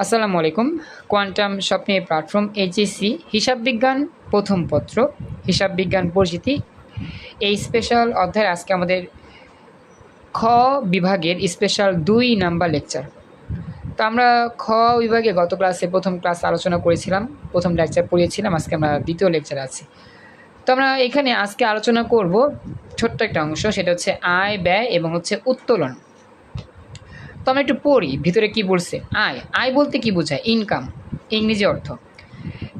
আসসালামু আলাইকুম। কোয়ান্টাম স্বপ্নে প্ল্যাটফর্ম এইচএসসি হিসাব বিজ্ঞান, প্রথম পত্র, হিসাব বিজ্ঞান পরিচিতি। এই স্পেশাল অধ্যায় আজকে আমাদের খ বিভাগের স্পেশাল দুই নাম্বার লেকচার তো আমরা খ বিভাগে গত ক্লাসে প্রথম ক্লাস আলোচনা করেছিলাম, প্রথম লেকচার পড়িয়েছিলাম, আজকে আমরা দ্বিতীয় লেকচার আছি। তো আমরা এখানে আজকে আলোচনা করব ছোট্ট একটা অংশ, সেটা হচ্ছে আয়, ব্যয় এবং হচ্ছে উত্তোলন। তো একটু পড়ি, ভিতরে কি বলছে? আয় আয় বলতে কি বোঝায়? ইনকাম ইংরেজি অর্থ।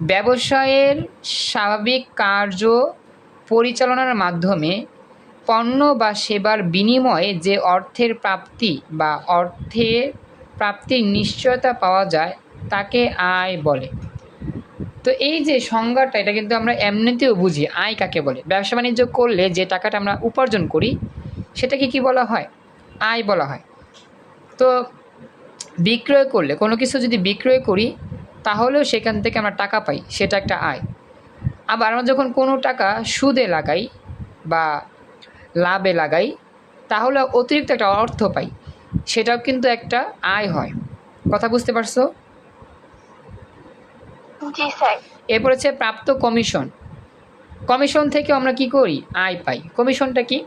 ব্যবসায়ের স্বাভাবিক কার্য পরিচালনার মাধ্যমে পণ্য বা সেবার বিনিময়ে যে অর্থের প্রাপ্তি বা অর্থের প্রাপ্তির নিশ্চয়তা পাওয়া যায়, তাকে আয় বলে। তো এই যে সংজ্ঞাটা, এটা কিন্তু আমরা এমনিতেও বুঝি। আয় কাকে বলে? ব্যবসা বাণিজ্য করলে যে টাকাটা আমরা উপার্জন করি, সেটাকে কি বলা হয়? আয় বলা হয়। তো বিক্রয় করলে কোনো কিছু যদি বিক্রয় করি তাহলেও সেখান থেকে আমরা টাকা পাই সেটা একটা আয়। আবার আমরা যখন কোনো টাকা সুদে লাগাই বা লাভে লাগাই তাহলে অতিরিক্ত একটা অর্থ পাই সেটাও কিন্তু একটা আয় হয়। কথা বুঝতে পারছ? এরপর হচ্ছে প্রাপ্ত কমিশন। কমিশন থেকে আমরা কি করি? আয় পাই। কমিশনটা কি?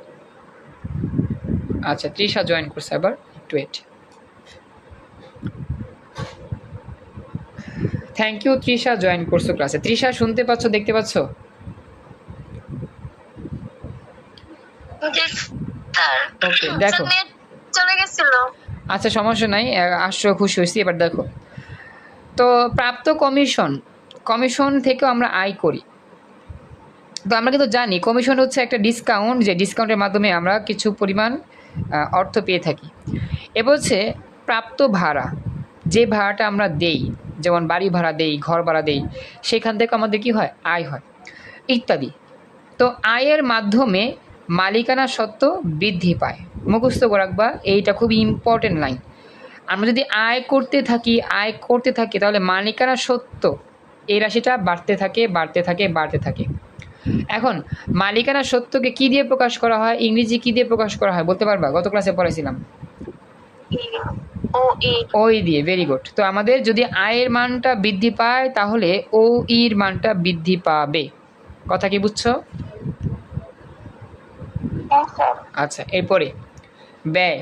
আচ্ছা তৃষা জয়েন করছে আবার। একটু থ্যাংক ইউ তৃষা জয়েন করছ ক্লাসে তৃষা শুনতে পাচ্ছ দেখতে পাচ্ছ? ওকে দেখো। চলে গেছিল। আচ্ছা সমস্যা নাই আসছো খুশি হয়েছি এবার দেখো। তো প্রাপ্ত কমিশন কমিশন থেকেও আমরা আয় করি। তো আমরা কিন্তু জানি কমিশন হচ্ছে একটা ডিসকাউন্ট যে ডিসকাউন্টের মাধ্যমে আমরা কিছু পরিমাণ অর্থ পেয়ে থাকি। এবার হচ্ছে প্রাপ্ত ভাড়া যে ভাড়াটা আমরা দেই যেমন বাড়ি ভাড়া দেই, ঘর ভাড়া দেই, সেখান থেকে আমাদের কি হয়? আয় হয়। ইত্যাদি। তো আয়ের মাধ্যমে মালিকানা সত্ত্ব বৃদ্ধি পায়। মুখস্থ রাখবা, এইটা খুব ইম্পর্টেন্ট লাইন আমরা যদি আয় করতে থাকি, আয় করতে থাকি, তাহলে মালিকানা সত্ত্ব এই রাশিটা বাড়তে থাকে বাড়তে থাকে বাড়তে থাকে। এখন, মালিকানা সত্যকে কি দিয়ে প্রকাশ করা হয়? ইংরেজি কি দিয়ে প্রকাশ করা হয়? বলতে পারবা? গত ক্লাসে পড়েছিলাম ও ই দিয়ে ভেরি গুড তো আমাদের যদি আয়ের মানটা বৃদ্ধি পায় তাহলে ও ইর মানটা বৃদ্ধি পাবে। কথা কি বুঝছ? আচ্ছা এরপরে। ব্যয়।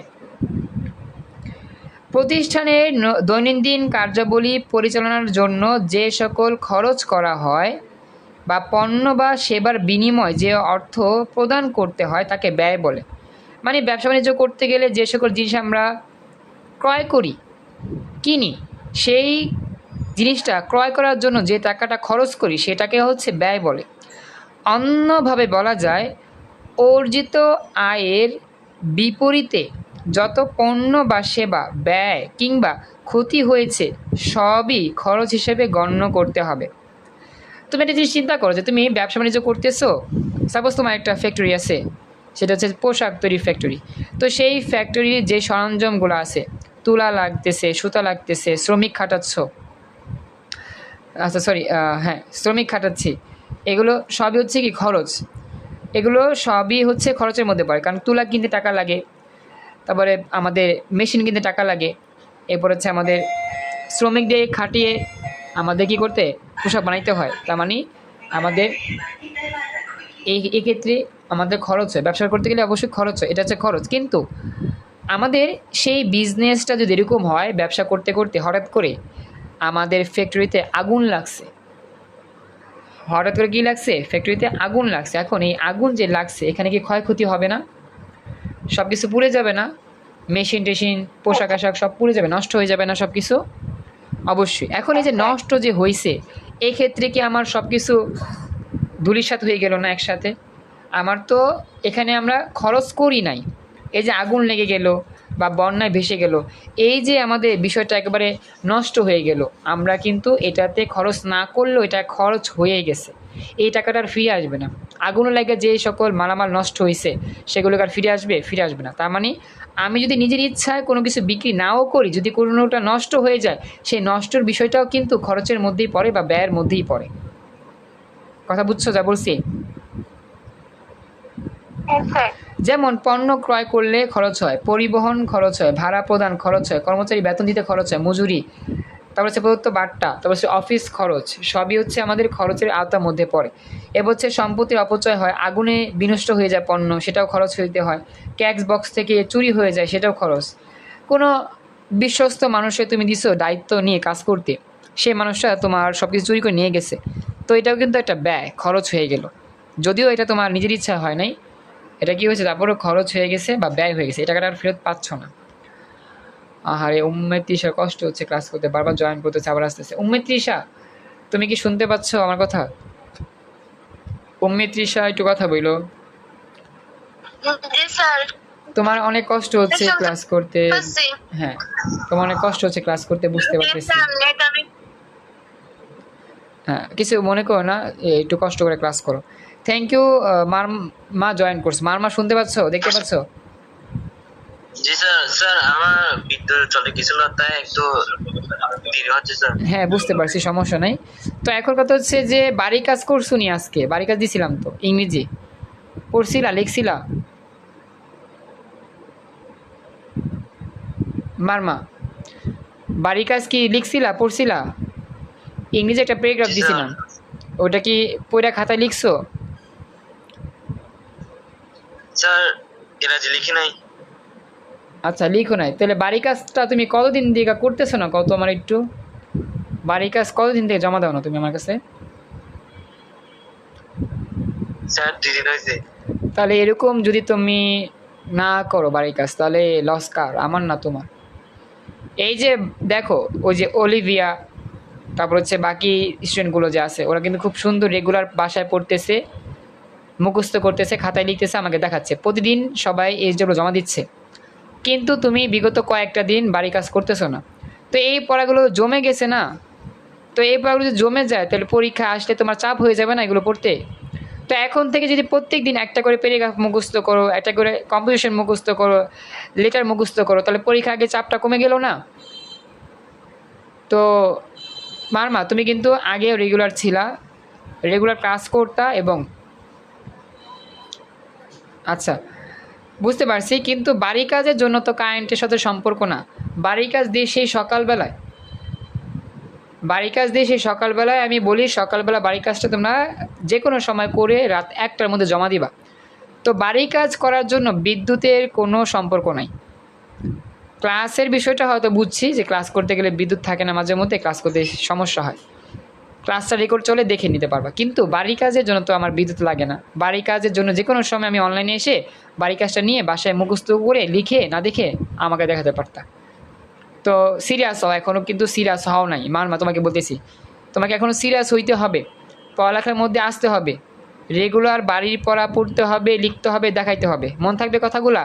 প্রতিষ্ঠানের দৈনন্দিন কার্যাবলী পরিচালনার জন্য যে সকল খরচ করা হয় বা পণ্য বা সেবার বিনিময় যে অর্থ প্রদান করতে হয় তাকে ব্যয় বলে। মানে ব্যবসা বাণিজ্য করতে গেলে যে সকল জিনিস আমরা ক্রয় করি, কিনি, সেই জিনিসটা ক্রয় করার জন্য যে টাকাটা খরচ করি সেটাকে হচ্ছে ব্যয় বলে। অন্যভাবে বলা যায়, অর্জিত আয়ের বিপরীতে যত পণ্য বা সেবা, ব্যয় কিংবা ক্ষতি হয়েছে, সবই খরচ হিসেবে গণ্য করতে হবে। তুমি একটা জিনিস চিন্তা করো যে তুমি ব্যবসা বাণিজ্য করতেছো সাপোজ তোমার একটা ফ্যাক্টরি আছে, সেটা হচ্ছে পোশাক তৈরির ফ্যাক্টরি তো সেই ফ্যাক্টরির যে সরঞ্জামগুলো আছে তুলা লাগতেছে, সুতা লাগতেছে, শ্রমিক খাটাচ্ছ। আচ্ছা সরি হ্যাঁ শ্রমিক খাটাচ্ছি। এগুলো সবই হচ্ছে কি খরচ? এগুলো সবই হচ্ছে খরচের মধ্যে পড়ে, কারণ তুলা কিনতে টাকা লাগে, তারপরে আমাদের মেশিন কিনতে টাকা লাগে, এরপর হচ্ছে আমাদের শ্রমিক দিয়ে খাটিয়ে আমাদের কি করতে? পোশাক বানাইতে হয়, তার মানে আমাদের এই, এক্ষেত্রে আমাদের খরচ হয়। ব্যবসা করতে গেলে অবশ্যই খরচ হয়, এটা হচ্ছে খরচ। কিন্তু আমাদের সেই বিজনেসটা যদি এরকম হয় ব্যবসা করতে করতে হঠাৎ করে আমাদের ফ্যাক্টরিতে আগুন লাগছে। হঠাৎ করে কী লাগছে? ফ্যাক্টরিতে আগুন লাগছে। এখন এই আগুন যে লাগছে এখানে কি ক্ষয়ক্ষতি হবে না? সব কিছু পুড়ে যাবে না? মেশিন টেশিন পোশাক আশাক সব পুড়ে যাবে নষ্ট হয়ে যাবে না সব কিছু অবশ্যই। এখন এই যে নষ্ট যে হয়েছে এক্ষেত্রে কি আমার সব কিছু ধুলিসাত হয়ে গেল না একসাথে? আমার তো এখানে আমরা খরচ করি নাই। এই যে আগুন লেগে গেল বা বন্যায় ভেসে গেল, এই যে আমাদের বিষয়টা একেবারে নষ্ট হয়ে গেল, আমরা কিন্তু এটাতে খরচ না করলেও এটা খরচ হয়ে গেছে। এই টাকাটা আর ফিরে আসবে না। আগুন লাগে যে সকল মালামাল নষ্ট হয়েছে সেগুলোকে আর ফিরে আসবে ফিরে আসবে না। তার মানে আমি যদি নিজের ইচ্ছায় কোনো কিছু বিক্রি নাও করি, যদি কোনোটা নষ্ট হয়ে যায়, সেই নষ্টর বিষয়টাও কিন্তু খরচের মধ্যেই পড়ে বা ব্যয়ের মধ্যেই পড়ে। কথা বুঝছ যা বলছি? যেমন পণ্য ক্রয় করলে খরচ হয়, পরিবহন খরচ হয়, ভাড়া প্রদান খরচ হয়, কর্মচারী বেতন দিতে খরচ হয়, মজুরি, তারপর হচ্ছে প্রদত্ত বার্তা তারপর হচ্ছে অফিস খরচ, সবই হচ্ছে আমাদের খরচের আওতার মধ্যে পড়ে। এবার হচ্ছে সম্পত্তির অপচয় হয়, আগুনে বিনষ্ট হয়ে যায় পণ্য, সেটাও খরচ হইতে হয়। ক্যাক্স বক্স থেকে চুরি হয়ে যায়, সেটাও খরচ। কোনো বিশ্বস্ত মানুষের তুমি দিছো দায়িত্ব নিয়ে কাজ করতে সেই মানুষটা তোমার সব কিছু চুরি করে নিয়ে গেছে। তো এটাও কিন্তু একটা ব্যয়, খরচ হয়ে গেল। যদিও এটা তোমার নিজের ইচ্ছা হয় নাই এটা কি হয়েছে? তারপরেও খরচ হয়ে গেছে বা ব্যয় হয়ে গেছে। এই টাকাটা আর ফেরত পাচ্ছ না। আহারে উম্মে তৃষা কষ্ট হচ্ছে ক্লাস করতে। বারবার জয়েন করতেছে আবার আসতেছে। উম্মে তৃষা তুমি কি শুনতে পাচ্ছ আমার কথা? উম্মে তৃষা একটু কথা বইলো। তোমার অনেক কষ্ট হচ্ছে ক্লাস করতে। হ্যাঁ তোমার অনেক কষ্ট হচ্ছে ক্লাস করতে বুঝতে পারতেছি। হ্যাঁ কিছু মনে করো না একটু কষ্ট করে ক্লাস করো। থ্যাংক ইউ মার মা জয়েন করছে। মার মা শুনতে পাচ্ছ? দেখতে পাচ্ছ? জি স্যার। স্যার আমার বিদ্যুৎ চলে গেছিল তাই একটু দেরি হচ্ছে স্যার। হ্যাঁ বুঝতে পারছি সমস্যা নেই। তো এখন কথা হচ্ছে যে বাড়ি কাজ করছ নি আজকে? বাড়ি কাজ দিছিলাম তো ইংরেজি। পড়ছিলা লিখছিলা? মারমা বাড়ি কাজ কি লিখছিলা পড়ছিলা? ইংরেজি একটা প্যারাগ্রাফ দিছিলাম। ওটা কি পড়া খাতায় লিখছো? স্যার এরা যে লিখি নাই। আচ্ছা লিখো নাই। তাহলে বাড়ি কাজটা তুমি কতদিন থেকে করতেছো না? কত আমার একটু। বাড়ি কাজ কতদিন থেকে জমা দাও না তুমি আমার কাছে? স্যার দুই দিন হয়েছে তাহলে এরকম যদি তুমি না করো বাড়ির কাজ তাহলে লস কার? আমার না তোমার। এই যে দেখো ওই যে অলিভিয়া তারপর হচ্ছে বাকি স্টুডেন্টগুলো যে আছে ওরা কিন্তু খুব সুন্দর রেগুলার বাসায় পড়তেছে। মুখস্থ করতেছে, খাতায় লিখতেছে, আমাকে দেখাচ্ছে। প্রতিদিন সবাই এই যেগুলো জমা দিচ্ছে। কিন্তু তুমি বিগত কয়েকটা দিন বাড়ি কাজ করতেছো না। তো এই পড়াগুলো জমে গেছে না? তো এই পড়াগুলো যদি জমে যায়, তাহলে পরীক্ষা আসলে তোমার চাপ হয়ে যাবে না এগুলো পড়তে? তো এখন থেকে যদি প্রত্যেক দিন একটা করে প্যারাগ্রাফ মুখস্থ করো, একটা করে কম্পিটিশন মুখস্থ করো লেটার মুখস্থ করো, তাহলে পরীক্ষা আগে চাপটা কমে গেল না? তো মারমা, তুমি কিন্তু আগেও রেগুলার ছিলা রেগুলার ক্লাস করতা এবং আচ্ছা বুঝতে পারছি, কিন্তু বাড়ি কাজের জন্য তো কারেন্টের সাথে সম্পর্ক না। বাড়ি কাজ দিয়ে সেই সকালবেলায় বাড়ি কাজ দিয়ে সেই সকালবেলায় আমি বলি, সকালবেলা বাড়ি কাজটা তোমরা যে কোনো সময় করে রাত একটার মধ্যে জমা দিবা। তো বাড়ি কাজ করার জন্য বিদ্যুতের কোনো সম্পর্ক নাই। ক্লাসের বিষয়টা হয়তো বুঝছি যে ক্লাস করতে গেলে বিদ্যুৎ থাকে না মাঝে মধ্যে ক্লাস করতে সমস্যা হয়। ক্লাসটা রেকর্ড চলে দেখে নিতে পারবা। কিন্তু বাড়ি কাজের জন্য তো আমার বিদ্যুৎ লাগে না। বাড়ি কাজের জন্য যে কোনো সময় আমি অনলাইনে এসে বাড়ি কাজটা নিয়ে বাসায় মুখস্থ করে লিখে, না দেখে আমাকে দেখাতে পারতা। তো সিরিয়াস হও এখনও কিন্তু সিরিয়াস হও নাই। মার মা, তোমাকে বলতেছি, তোমাকে এখনও সিরিয়াস হইতে হবে। পড়ালেখার মধ্যে আসতে হবে। রেগুলার বাড়ির পড়া পড়তে হবে, লিখতে হবে, দেখাইতে হবে। মন থাকবে কথাগুলা?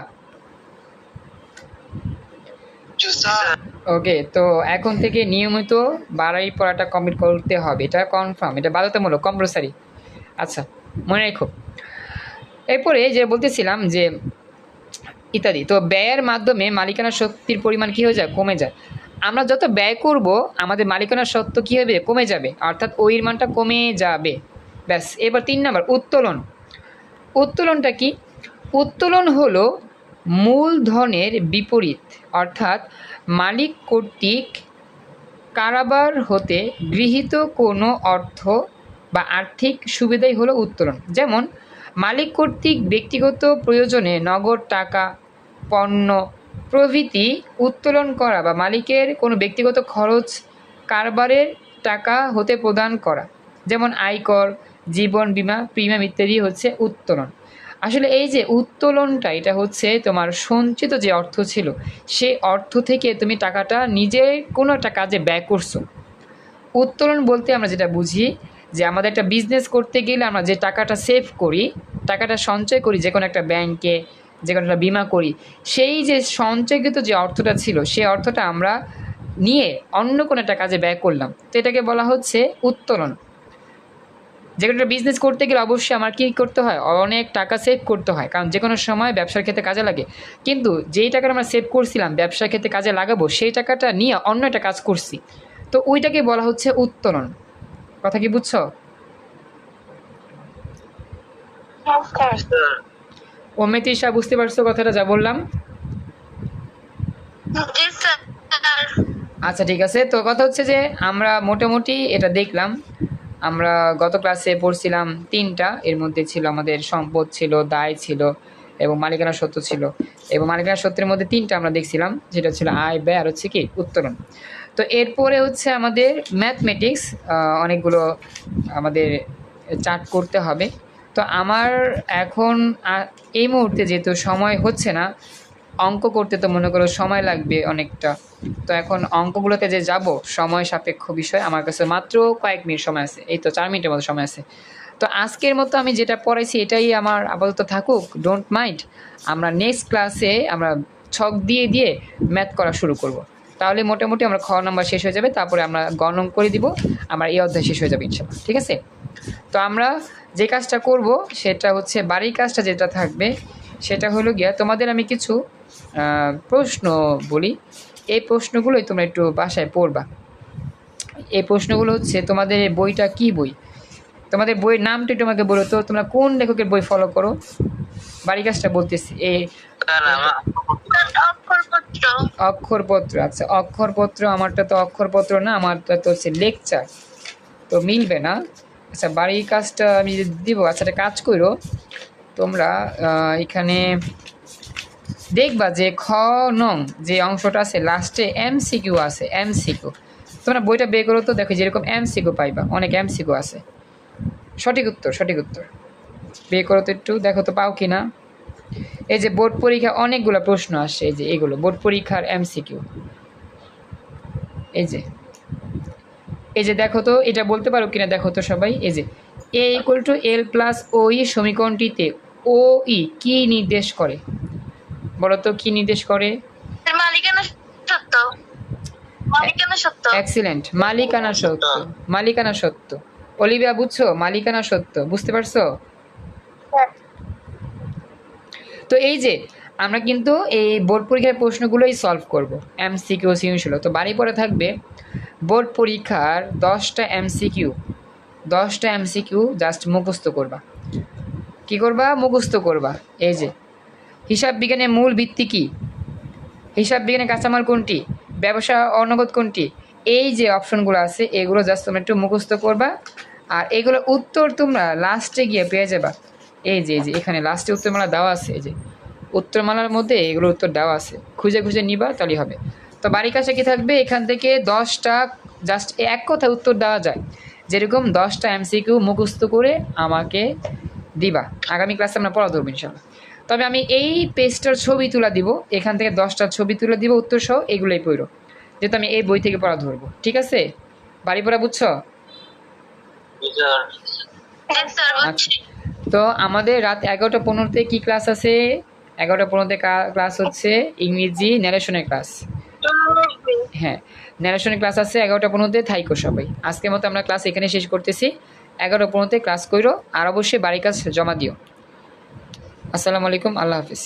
ওকে তো এখন থেকে নিয়মিত বাড়াই পড়াটা কমপ্লিট করতে হবে। এটা কনফার্ম এটা বাধ্যতামূলক কম্পালসারি আচ্ছা মনে রেখো। এরপরে যে বলতেছিলাম যে ইত্যাদি, তো ব্যয়ের মাধ্যমে মালিকানা শক্তির পরিমাণ কী হয়ে যায়? কমে যায়। আমরা যত ব্যয় করব, আমাদের মালিকানা সত্ত্ব কী হবে? কমে যাবে। অর্থাৎ ওই মানটা কমে যাবে। ব্যাস, এবার তিন নম্বর, উত্তোলন। উত্তোলনটা কি? উত্তোলন হলো মূলধনের বিপরীত। অর্থাৎ মালিক কর্তৃক কারাবার হতে গৃহীত কোনো অর্থ বা আর্থিক সুবিধাই হলো উত্তোলন। যেমন, মালিক কর্তৃক ব্যক্তিগত প্রয়োজনে নগদ টাকা, পণ্য, প্রভৃতি উত্তোলন করা বা মালিকের কোনো ব্যক্তিগত খরচ কারবারের টাকা হতে প্রদান করা। যেমন, আয়কর, জীবন বিমা, প্রিমিয়াম ইত্যাদি হচ্ছে উত্তোলন। আসলে এই যে উত্তোলনটা, এটা হচ্ছে তোমার সঞ্চিত যে অর্থ ছিল, সেই অর্থ থেকে তুমি টাকাটা নিজে কোনো একটা কাজে ব্যয় করছ। উত্তোলন বলতে আমরা যেটা বুঝি, যে আমাদের একটা বিজনেস করতে গেলে আমরা যে টাকাটা সেভ করি, টাকাটা সঞ্চয় করি যে কোনো একটা ব্যাংকে যে কোনো একটা বিমা করি, সেই যে সঞ্চয়কৃত যে অর্থটা ছিল, সেই অর্থটা আমরা নিয়ে অন্য কোনো একটা কাজে ব্যয় করলাম। তো এটাকে বলা হচ্ছে উত্তোলন। যে কোনো একটা বিজনেস করতে গেলে অবশ্যই আমার কী করতে হয়? অনেক টাকা সেভ করতে হয়। কারণ যে কোনো সময় ব্যবসার ক্ষেত্রে কাজে লাগে। কিন্তু যেই টাকাটা আমরা সেভ করছিলাম ব্যবসার ক্ষেত্রে কাজে লাগাবো সেই টাকাটা নিয়ে অন্য একটা কাজ করছি। তো ওইটাকে বলা হচ্ছে উত্তোলন। কথা কি বুঝছ? অমিত ঈশা বুঝতে পারছ কথাটা যা বললাম? আচ্ছা ঠিক আছে। তো কথা হচ্ছে যে আমরা মোটামুটি এটা দেখলাম। আমরা গত ক্লাসে পড়ছিলাম তিনটা। এর মধ্যে ছিল আমাদের সম্পদ ছিল, দায় ছিল এবং মালিকানা সত্য ছিল। এবং মালিকানা সত্যের মধ্যে তিনটা আমরা দেখছিলাম, যেটা ছিল আয়, ব্যয় আর হচ্ছে কি উত্তরণ তো এরপরে হচ্ছে আমাদের ম্যাথমেটিক্স অনেকগুলো আমাদের চার্ট করতে হবে। তো আমার এখন এই মুহূর্তে যেহেতু সময় হচ্ছে না অঙ্ক করতে তো মনে করো সময় লাগবে অনেকটা। তো এখন অঙ্কগুলোতে যে যাব, সময় সাপেক্ষ বিষয় আমার কাছে মাত্র কয়েক মিনিট সময় আছে, এই তো চার মিনিটের মতো সময় আছে। তো আজকের মতো আমি যেটা পড়াইছি এটাই আমার আপাতত থাকুক ডোন্ট মাইন্ড আমরা নেক্সট ক্লাসে আমরা ছক দিয়ে দিয়ে ম্যাথ করা শুরু করব। তাহলে মোটামুটি আমরা খ নাম্বার শেষ হয়ে যাবে, তারপরে আমরা গণন করে দিব, আমার এই অধ্যায় শেষ হয়ে যাবে ইনশাল্লাহ ঠিক আছে? তো আমরা যে কাজটা করব, সেটা হচ্ছে বাড়ির কাজটা যেটা থাকবে সেটা হলো গিয়া তোমাদের আমি কিছু আহ, প্রশ্ন বলি। এই প্রশ্নগুলোই তোমরা একটু বাসায় পড়বা। এই প্রশ্নগুলো হচ্ছে তোমাদের বইটা কি বই? তোমাদের বইয়ের নামটা একটু আমাকে বলো তো তোমরা কোন লেখকের বই ফলো করো? বাড়ি কাজটা বলতেছি এ অক্ষরপত্র। অক্ষরপত্র আচ্ছা অক্ষরপত্র আমারটা তো অক্ষরপত্র না আমারটা তো হচ্ছে লেকচার। তো মিলবে না। আচ্ছা বাড়ির কাজটা আমি যদি দিব আচ্ছা একটা কাজ করো। তোমরা এখানে দেখবা যে খ নং যে অংশটা আছে লাস্টে এম সিকিউ আছে এম সিকিউ তোমরা বইটা বের করো তো, দেখো যেরকম এম সিকিউ পাইবা, অনেক এম সিকিউ আছে। সঠিক উত্তর সঠিক উত্তর। বের করো তো একটু, দেখো তো পাও কি না এই যে বোর্ড পরীক্ষা, অনেকগুলো প্রশ্ন আসে, এই যে এগুলো, বোর্ড পরীক্ষার এমসিকিউ এই যে এই যে দেখো তো, এটা বলতে পারো কিনা, দেখো তো সবাই। এই যে A equal to L plus ওই সমীকরণটিতে ও ই কি নির্দেশ করে? বলো তো কি নির্দেশ করে? মালিকানা সত্য। মালিকানা সত্য। এক্সিলেন্ট মালিকানা সত্য। মালিকানা সত্য। অলিভিয়া বুঝছ? মালিকানা সত্য। বুঝতে পারছ? তো এই যে আমরা কিন্তু এই বোর্ড পরীক্ষার প্রশ্নগুলোই সলভ করব। এমসিকিউ সিকিউ তো বাড়ি পরে থাকবে বোর্ড পরীক্ষার দশটা এমসিকিউ দশটা এমসিকিউ জাস্ট মুখস্থ করবা। কি করবা? মুখস্থ করবা। এই যে, হিসাব বিজ্ঞানের মূল ভিত্তি কী? হিসাব বিজ্ঞানের কাঁচামাল কোনটি? ব্যবসা অনগদ কোনটি? এই যে অপশনগুলো আছে, এগুলো জাস্ট তোমরা একটু মুখস্থ করবা। আর এগুলো উত্তর তোমরা লাস্টে গিয়ে পেয়ে যাবা। এই যে এই যে, এখানে লাস্টে উত্তরমালা দেওয়া আছে, এই যে, উত্তরমালার মধ্যে এগুলো উত্তর দেওয়া আছে। খুঁজে খুঁজে নিবা, তাহলেই হবে। তো বাড়ির কাছে কি থাকবে? এখান থেকে দশটা জাস্ট এক কথায় উত্তর দেওয়া যায়। যেরকম দশটা এমসিকিউ মুখস্থ করে আমাকে দিবা। আগামী ক্লাসে আমরা পড়া ধরবো ইনশাল্লাহ। তবে আমি এই পেজটার ছবি তুলে দিব এখান থেকে দশটা ছবি তুলে দিব উত্তর সহ এগুলোই পড়ো। যেহেতু আমি এই বই থেকে পড়া ধরবো। ঠিক আছে? বাড়ি পড়া বুঝছ? বুঝছি। তো আমাদের রাত এগারোটা পনেরোতে কি ক্লাস আছে? এগারোটা পনেরোতে ক্লাস হচ্ছে ইংরেজি ন্যারেশনের ক্লাস হ্যাঁ ন্যারেশনের ক্লাস আছে এগারোটা পনেরোতে থাইকো সবাই। আজকের মতো আমরা ক্লাস এখানে শেষ করতেছি। এগারোটা পনেরোতে ক্লাস করো আর অবশ্যই বাড়ির কাজ জমা দিও। আসসালামু আলাইকুম আল্লাহ হাফিজ।